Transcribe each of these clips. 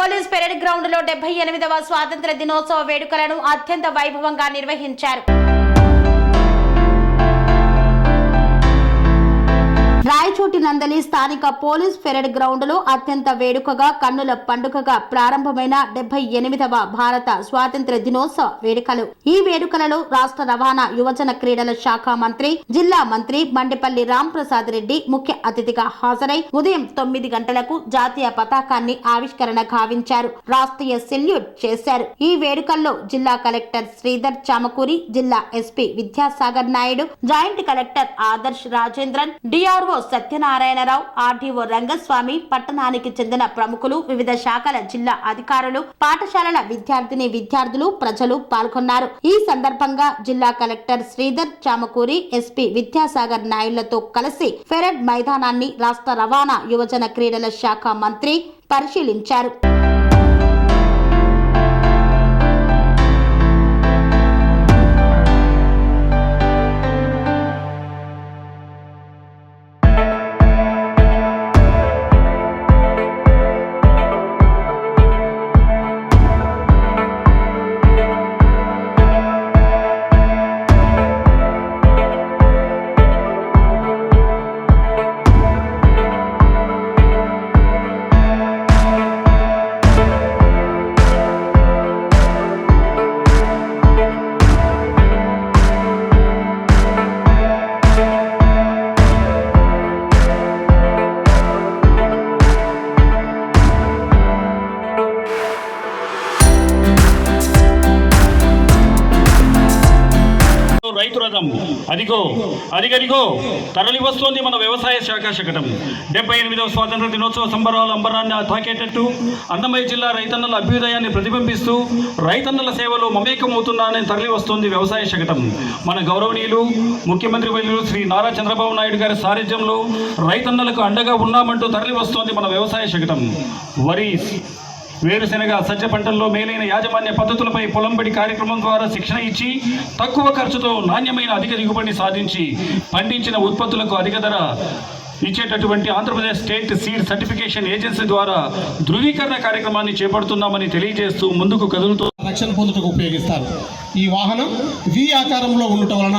Police parade గ్రౌండ్లో డెబ్బై ఎనిమిదవ స్వాతంత్ర దినోత్సవ వేడుకలను అత్యంత వైభవంగా నిర్వహించారు. రాయచోటి నందలి స్థానిక పోలీస్ పెరేడ్ గ్రౌండ్లో అత్యంత వేడుకగా కన్నుల పండుగగా ప్రారంభమైన డెబ్బై ఎనిమిదవ భారత స్వాతంత్ర దినోత్సవ వేడుకలు. ఈ వేడుకలలో రాష్ట్ర రవాణా యువజన క్రీడల శాఖ మంత్రి జిల్లా మంత్రి మండిపల్లి రాంప్రసాద్ రెడ్డి ముఖ్య అతిథిగా హాజరై ఉదయం తొమ్మిది గంటలకు జాతీయ పతాకాన్ని ఆవిష్కరణ గావించారు. రాష్ట్రీయ సెల్యూట్ చేశారు. ఈ వేడుకల్లో జిల్లా కలెక్టర్ శ్రీధర్ చామకూరి జిల్లా SP Vidyasagar Naidu joint collector Adarsh Rajendran DRO Satyanarayana Rao RDO Rangaswamy పట్టణానికి చెందిన ప్రముఖులు వివిధ శాఖల జిల్లా అధికారులు పాఠశాలల విద్యార్థిని విద్యార్థులు ప్రజలు పాల్గొన్నారు. ఈ సందర్భంగా జిల్లా కలెక్టర్ శ్రీధర్ చామకూరి ఎస్పీ విద్యాసాగర్ నాయుళ్ళతో కలిసి ఫెరడ్ మైదానాన్ని రాష్ట్ర రవాణా యువజన క్రీడల శాఖ మంత్రి పరిశీలించారు. రథం అదిగో అదిగదిగో తరలి వస్తోంది మన వ్యవసాయ శాఖ శకటం. డెబ్బై ఎనిమిదవ స్వాతంత్ర దినోత్సవ సంబరాల అంబరాన్ని తాకేటట్టు అన్నమయ్య జిల్లా రైతన్నల అభ్యుదయాన్ని ప్రతిబింబిస్తూ రైతన్నల సేవలో మమేకమవుతున్నానని తరలి వస్తోంది వ్యవసాయ శకటం. మన గౌరవనీయులు ముఖ్యమంత్రి వైద్యులు శ్రీ నారా చంద్రబాబు నాయుడు గారి సారథ్యంలో రైతన్నలకు అండగా ఉన్నామంటూ తరలి వస్తోంది మన వ్యవసాయ శకటం. వరి వేరుశెనగ సజ్జ పంటల్లో మేలైన యాజమాన్య పద్ధతులపై పొలంబడి కార్యక్రమం ద్వారా శిక్షణ ఇచ్చి తక్కువ ఖర్చుతో నాణ్యమైన అధిక దిగుబడిని సాధించి పండించిన ఉత్పత్తులకు అధిక ధర ఇచ్చేటటువంటి Andhra Pradesh state seed certification agency ద్వారా ధృవీకరణ కార్యక్రమాన్ని చేపడుతున్నామని తెలియజేస్తూ ముందుకు కదులుతూ రక్షణ పొందుటకు ఉపయోగిస్తారు. ఈ వాహనం వి ఆకారంలో ఉండటం వలన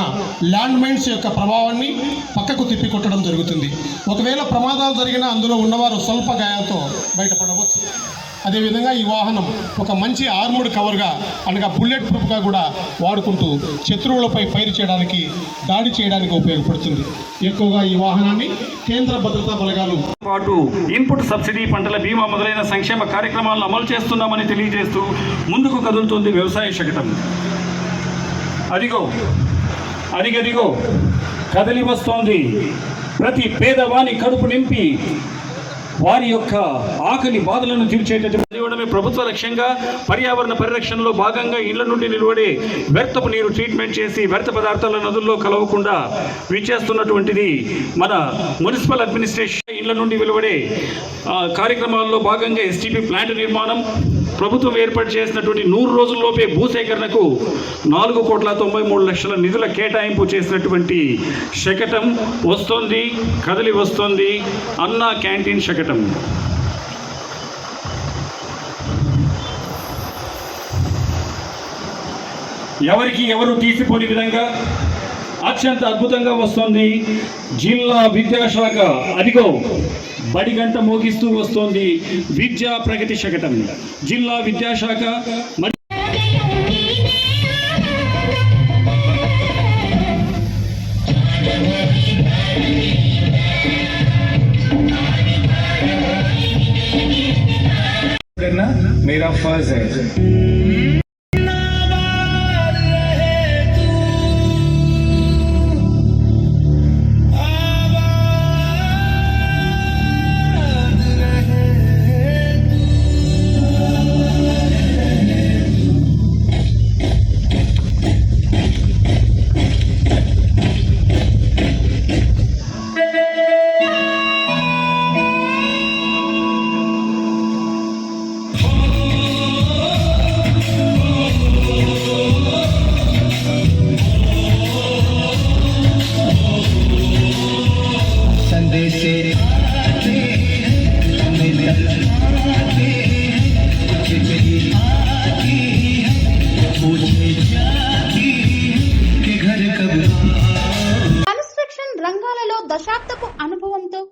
ల్యాండ్ మైన్స్ యొక్క ప్రభావాన్ని పక్కకు తిప్పికొట్టడం జరుగుతుంది. ఒకవేళ ప్రమాదాలు జరిగినా అందులో ఉన్నవారు స్వల్ప గాయాలతో బయటపడవచ్చు. అదేవిధంగా ఈ వాహనం ఒక మంచి ఆర్ముడ్ కవర్గా అనగా బుల్లెట్ ప్రూఫ్గా కూడా వాడుకుంటూ శత్రువులపై ఫైర్ చేయడానికి దాడి చేయడానికి ఉపయోగపడుతుంది. ఎక్కువగా ఈ వాహనాన్ని కేంద్ర భద్రతా బలగాలు పాటు ఇన్పుట్ సబ్సిడీ పంటల బీమా మొదలైన సంక్షేమ కార్యక్రమాలను అమలు చేస్తున్నామని తెలియజేస్తూ ముందుకు కదులుతోంది వ్యవసాయ శకటం. అదిగో అదిగదిగో కదిలి వస్తోంది. ప్రతి పేదవాని కడుపు నింపి వారి యొక్క ఆకలి బాధలను తీర్చేటటువంటి ఇవ్వడమే ప్రభుత్వ లక్ష్యంగా పర్యావరణ పరిరక్షణలో భాగంగా ఇళ్ళ నుండి నిలబడే వ్యర్థపు నీరు ట్రీట్మెంట్ చేసి వ్యర్థ పదార్థాల నదుల్లో కలవకుండా విచ్చేస్తున్నటువంటిది మన మున్సిపల్ అడ్మినిస్ట్రేషన్ ఇళ్ళ నుండి వెలువడే కార్యక్రమాల్లో భాగంగా ఎస్టీపీ ప్లాంట్ నిర్మాణం ప్రభుత్వం ఏర్పాటు చేసినటువంటి నూరు రోజుల్లోపే భూసేకరణకు నాలుగు కోట్ల తొంభై మూడు లక్షల నిధుల కేటాయింపు చేసినటువంటి శకటం వస్తోంది కదిలి వస్తోంది అన్నా క్యాంటీన్ శకటం. ఎవరికి ఎవరు తీసిపోని విధంగా అత్యంత అద్భుతంగా వస్తోంది జిల్లా విద్యాశాఖ అదిగో బడి గంట మోగిస్తూ వస్తోంది విద్యా ప్రగతి శకటం జిల్లా విద్యాశాఖ మరి करना मेरा फर्ज है